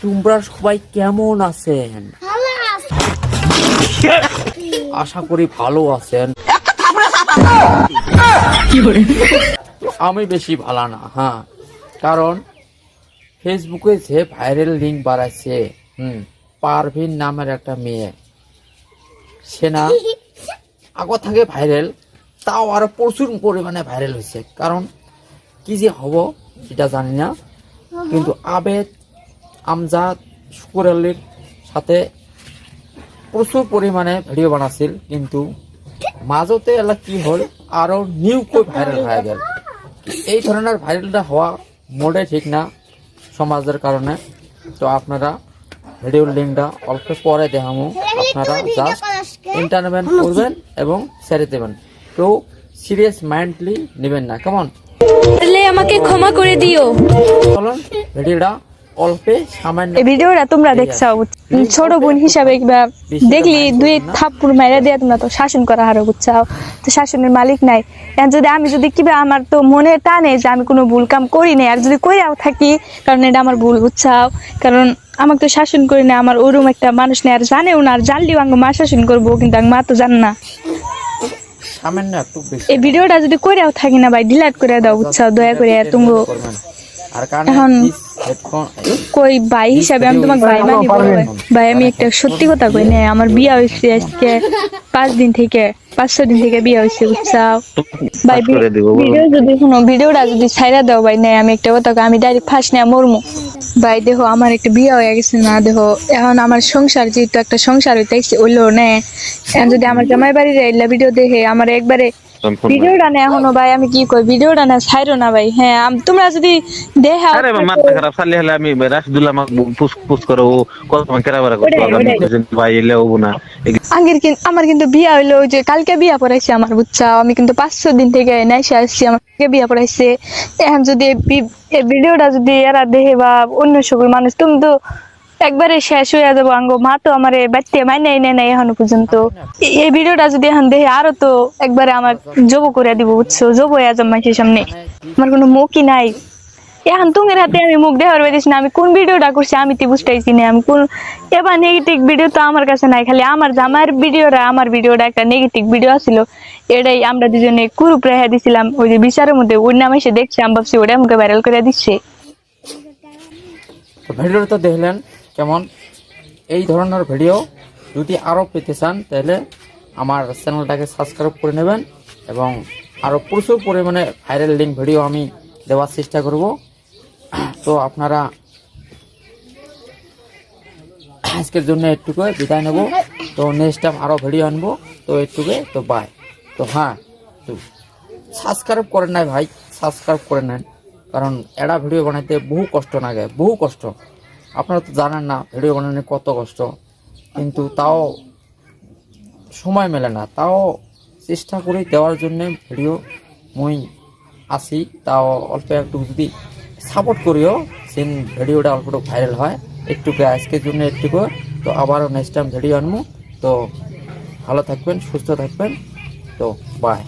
তোমরা সবাই কেমন আছেন? আশা করি ভালো আছেন। আমি বেশি ভালো না হ্যাঁ। কারণ ফেসবুকে যে ভাইরাল লিঙ্ক বাড়াইছে হুম পারভিন নামের একটা মেয়ে সে না আগো থাকে ভাইরাল তাও আরও প্রচুর পরিমাণে ভাইরাল হয়েছে কারণ কি যে হব সেটা জানি না। কিন্তু আবেদ আমজাদ শুকুর আলীর সাথে প্রচুর পরিমাণে ভিডিও বানাছিল কিন্তু মাজতে এলা কি হল আরও নিউ কই ভাইরাল হয়ে গেল। এই ধরনের ভাইরালটা হওয়া মোটে ঠিক না সমাজের কারণে। তো আপনারা ভিডিওর লিঙ্কটা অল্প পরে দেখামো। আপনারা জাস্ট এন্টারটেনমেন্ট করবেন এবং ছেড়ে দেবেন। কেউ সিরিয়াস মাইন্ডলি নেবেন না। কেমন পারলে আমাকে ক্ষমা করে দিও। চলুন ভিডিওটা অল্পে সামান্য এই ভিডিওটা তোমরা দেখছ। ছোট বোন হিসাবে কিংবা দেখলি দুই থাপ্পুর মাইরা দিয়ে তোমরা তো শাসন করা হারো বুঝছাও তো শাসনের মালিক নাই। এখন যদি আমি যদি কিবা আমার তো মনে টানে যে আমি কোনো ভুল কাম করি নাই আর যদি থাকি কারণ এটা আমার ভুল বুঝছাও কারণ আমাকে তো শাসন করি না আমার ওরম একটা মানুষ নেই আর জানেও না আর জানলেও আঙ্গ মা শাসন করব কিন্তু আঙ্গ মা তো জান না। সামান্য একটু বেশি এই ভিডিওটা যদি কইরাও থাকি না ভাই ডিলিট করে দাও বুঝছাও দয়া করে তুমি আর কারণ হেডফোন কই ভাই হিসাবে আমি তোমাকে ভাই মানি ভাই। আমি একটা সত্যি কথা কই না আমার বিয়া হয়েছে আজকে পাঁচ দিন থেকে পাঁচ ছয় দিন থেকে বিয়া হয়েছে বুঝছাও ভাই ভিডিও যদি শুনো ভিডিওটা যদি ছাইরা দাও ভাই না আমি একটা কথা কই, আমি ডাইরেক্ট ফার্স্ট নিয়ে মরমু। ভাই দেহ আমার একটা বিয়ে হয়ে গেছে না দেহ এখন আমার সংসার যেহেতু একটা সংসার হইতে হইল না। এখন যদি আমার জামাই বাড়ির ভিডিও দেখে, আমার একবারে ভিডিওটা না এখনও ভাই আমি কি কই? ভিডিওটা না ছাইরো না ভাই। হ্যাঁ তোমরা যদি দেখা আরে আমার মাথা খারাপ হলে আমি রাশিদুল্লাহ আমাকে পুস পুস করে ও কত করতে ভাই এলে হব না। এগুলো আগের কিন- আমার কিন্তু বিয়া হইল যে কালকে বিয়া পড়াইছে আমার বুঝছা? আমি কিন্তু পাঁচশো দিন থেকে নাইসে আসছি আমার কালকে বিয়া পড়াইছে। এখন যদি ভিডিওটা যদি এরা দেখে বা অন্য সকল মানুষ তুমি তো একবারে শেষ হয়ে যাব আঙ্গ। মা তো আমার বাচ্চা মাইনে এনে নাই এখনও পর্যন্ত। এই- ভিডিওটা যদি এখন দেখে আরও তো একবারে আমার জব করে দিব, বুঝছ? জব হয়ে মানুষের সামনে। আমার কোনো মুখই নাই। এখন তোমার হাতে আমি মুখ দেখার পারিস না। আমি কোন ভিডিওটা করছি আমি তো বুঝতেছি না। আমি কোন এবার নেগেটিভ ভিডিও তো আমার কাছে নাই। খালি আমার জামার ভিডিওটা, আমার ভিডিওটা একটা নেগেটিভ ভিডিও ছিল এটাই আমরা দুজনে কুরুপ রেখে দিছিলাম। ওই যে বিচারের মধ্যে ওর নাম এসে দেখছি, আমি ভাবছি ওটা আমাকে ভাইরাল করে দিচ্ছে। ভিডিওটা দেখলেন। কেমন? এই ধরনের ভিডিও যদি আরও পেতে চান, তাহলে আমার চ্যানেলটাকে সাবস্ক্রাইব করে নেবেন এবং আরও প্রচুর পরিমাণে ভাইরাল লিঙ্ক ভিডিও আমি দেওয়ার চেষ্টা করব। তো আপনারা আজকের জন্য একটুকু বিদায় নেব। তো নেক্সট টাইম আরও ভিডিও আনব। তো একটুকু তো বাই তো হ্যাঁ তো সাবস্ক্রাইব করেন নাই ভাই, সাবস্ক্রাইব করে নেন কারণ এরা ভিডিও বানাইতে বহু কষ্ট লাগে, বহু কষ্ট। আপনারা তো জানেন না ভিডিও বানানো কত কষ্ট। কিন্তু তাও সময় মেলে না। তাও চেষ্টা করি দেওয়ার জন্য ভিডিও মুই আসি তাও অল্প একটু যদি সাপোর্ট করিও সেন ভিডিওটা অল্প একটু ভাইরাল হয়। একটুকু আজকের জন্য একটুকু তো আবারও নেক্সট টাইম ভিডিও আনব তো ভালো থাকবেন, সুস্থ থাকবেন। তো বাই